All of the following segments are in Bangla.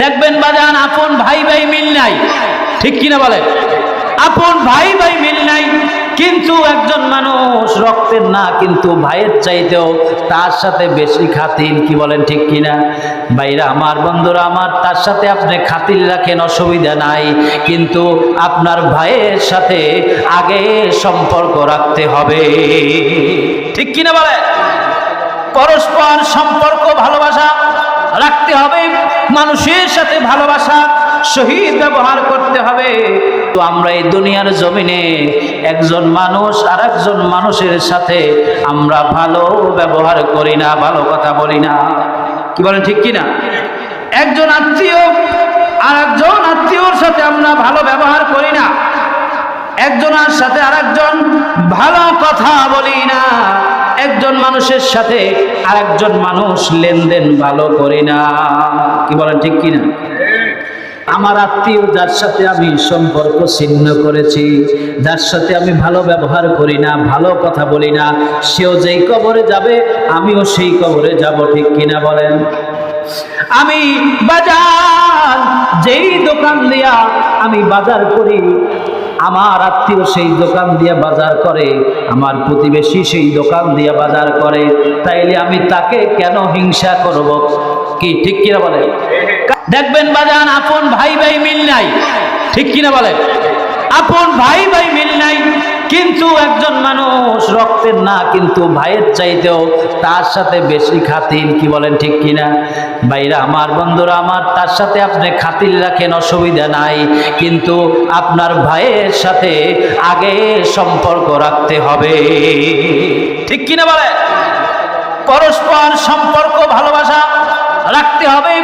দেখবেন বাজান, আপন ভাই ভাই মিল নাই। ঠিক কিনা বলে? আপন ভাই ভাই মিল নাই, কিন্তু একজন মানুষ রক্তের না, কিন্তু ভাইয়ের চাইতেও তার সাথে বেশি খাতির, কি বলেন ঠিক কিনা? ভাইরা, আমার বন্ধুরা, আমার তার সাথে আপনি খাতিল রাখেন, অসুবিধা নাই, কিন্তু আপনার ভাইয়ের সাথে আগে সম্পর্ক রাখতে হবে। ঠিক কিনা বলে? পরস্পর সম্পর্ক, ভালোবাসা রাখতে হবে, মানুষের সাথে ভালোবাসা শহীদ ব্যবহার করতে হবে। তো আমরা এই দুনিয়ার জমিনে একজন মানুষ আর একজন মানুষের সাথে আমরা ভালো ব্যবহার করি না, ভালো কথা বলি না। কি বলেন, ঠিক কিনা একজন আত্মীয় আর একজন আত্মীয়র সাথে আমরা ভালো ব্যবহার করি না। একজনের সাথে আরেকজন ভালো কথা বলি না। একজন মানুষের সাথে আরেকজন মানুষ লেনদেন ভালো করি না। কি বলেন ঠিক কিনা? আমার আত্মীয় যার সাথে আমি সম্পর্ক ছিন্ন করেছি, যার সাথে আমি ভালো ব্যবহার করি না, ভালো কথা বলি না, সেও যেই কবরে যাবে, আমিও সেই কবরে যাব, ঠিক কিনা বলেন? আমি বাজার, যেই দোকান দিয়া আমি বাজার করি আমার আত্মীয় সেই দোকান দিয়ে বাজার করে, আমার প্রতিবেশী সেই দোকান দিয়ে বাজার করে। তাইলে আমি তাকে কেন হিংসা করব? কি, ঠিক কিনা বলে? দেখবেন বাজান, আপন ভাই ভাই মিল নাই। ঠিক কিনা বলে? আপন ভাই ভাই মিল নাই। কিন্তু একজন মানুষ রক্তের না, কিন্তু ভাইয়ের চাইতেও তার সাথে বেশি খাতির কি বলেন ঠিক কিনা? ভাইরা আমার, বন্ধুরা আমার, তার সাথে আপনি খাতির রাখেন, অসুবিধা নাই। কিন্তু আপনার ভাইয়ের সাথে আগে সম্পর্ক রাখতে হবে। ঠিক কিনা বলে পরস্পর সম্পর্ক, ভালোবাসা রাখতে হবে,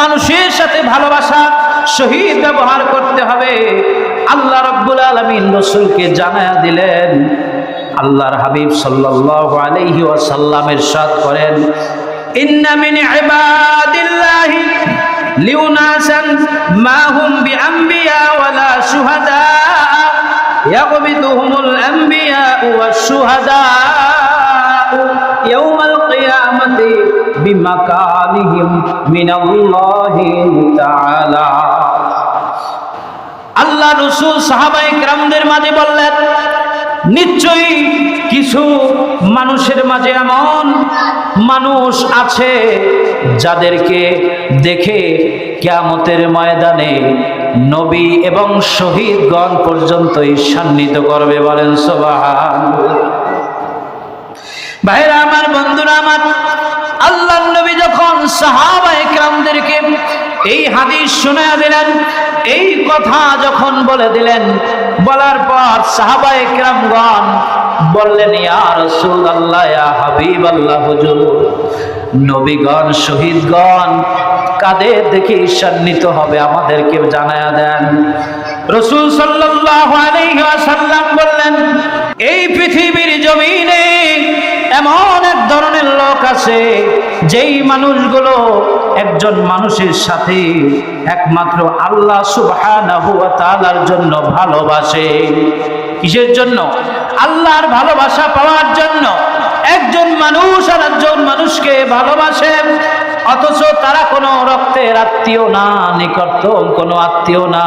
মানুষের সাথে ভালোবাসা শহীদ ব্যবহার করতে হবে আল্লাহ রব্বুল আলমিন রসুলকে জানায়া দিলেন, আল্লাহর হাবিব সাল্লাহ আলহি ওয়াসাল্লামের সাদ করেন ইন্নামিন ইবাদিল্লাহি লিউনাসান মা হুম বিআম্বিয়া ওয়ালা শুহাদা, ইয়াকবিতুহুমুল আম্বিয়া ওয়াস শুহাদা, ইয়াউমাল কিয়ামতি বিমাকানিহিম মিনাল্লাহি তাআলা। আল্লাহ রসুল সাহাবাই গ্রামদের মাঝে বললেন, নিশ্চয়ই কিছু মানুষের মাঝে এমন মানুষ আছে যাদেরকে দেখে কিয়ামতের ময়দানে নবী এবং শহীদগণ পর্যন্ত ঈর্ষান্বিত করবে বলেন সোবাহান ভাইরা আমার, বন্ধুরা আমার আল্লাহ নবী যখন সাহাবা একরামদেরকে এই হাদিস শোনা দিলেন এই কথা যখন বলে দিলেন, বলার পর সাহাবা একরামগণ বললেন, ইয়া রাসূল আল্লাহ ইয়া হাবিব আল্লাহ হুজুর, নবীগণ, শহীদগণ, কাদের দেখে ঈর্ষান্বিত হবে আমাদেরকে জানায়া দেন? রসুল সাল্লাল্লাহু আলাইহি ওয়াসাল্লাম বললেন, এই পৃথিবীর আছে যেই মানুষগুলো একজন মানুষের সাথে একমাত্র আল্লাহ তাআলার জন্য ভালোবাসে। কিসের জন্য? আল্লাহর ভালোবাসা পাওয়ার জন্য। একজন মানুষ আর একজন মানুষকে ভালোবাসে অথচ তারা কোনো রক্তের আত্মীয় না, নিকটতম কোনো আত্মীয় না।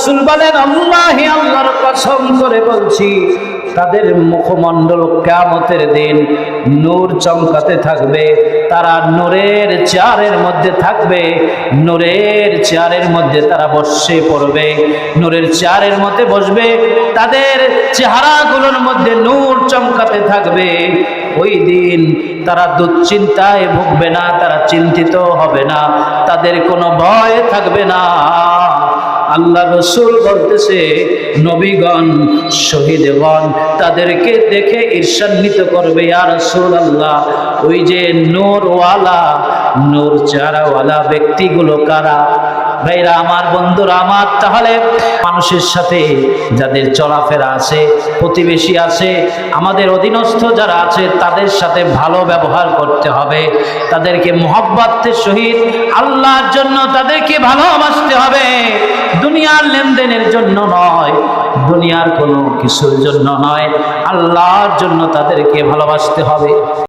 রসুল বলেন, আল্লাহি, আল্লাহর কসম করে বলছি, তাদের মুখমণ্ডল কেমতের দিন নূর চমকাতে থাকবে। তারা নূরের চেয়ারের মধ্যে থাকবে, নূরের চেয়ারের মধ্যে তারা বসে পড়বে। নূরের চেয়ারের মধ্যে বসবে, তাদের চেহারাগুলোর মধ্যে নূর চমকাতে থাকবে। ওই দিন তারা দুশ্চিন্তায় ভুগবে না, তারা চিন্তিত হবে না, তাদের কোনো ভয় থাকবে না। আল্লাহ রসুল বলতেছে, নবীগণ, শহীদগণ, তাদেরকে দেখে ঈর্ষান্বিত করবে আর রসুল আল্লাহ ওই যে নূরওয়ালা, নূর চারাওয়ালা ব্যক্তিগুলো কারা? ভাইরা আমার, বন্ধুরা আমার, তাহলে মানুষের সাথে যাদের চলাফেরা আছে, প্রতিবেশী আছে, আমাদের অধীনস্থ যারা আছে, তাদের সাথে ভালো ব্যবহার করতে হবে। তাদেরকে মোহাব্বাতের সহিত আল্লাহর জন্য তাদেরকে ভালোবাসতে হবে। দুনিয়ার লেনদেনের জন্য নয় দুনিয়ার কোনো কিছুর জন্য নয়। আল্লাহর জন্য তাদেরকে ভালোবাসতে হবে।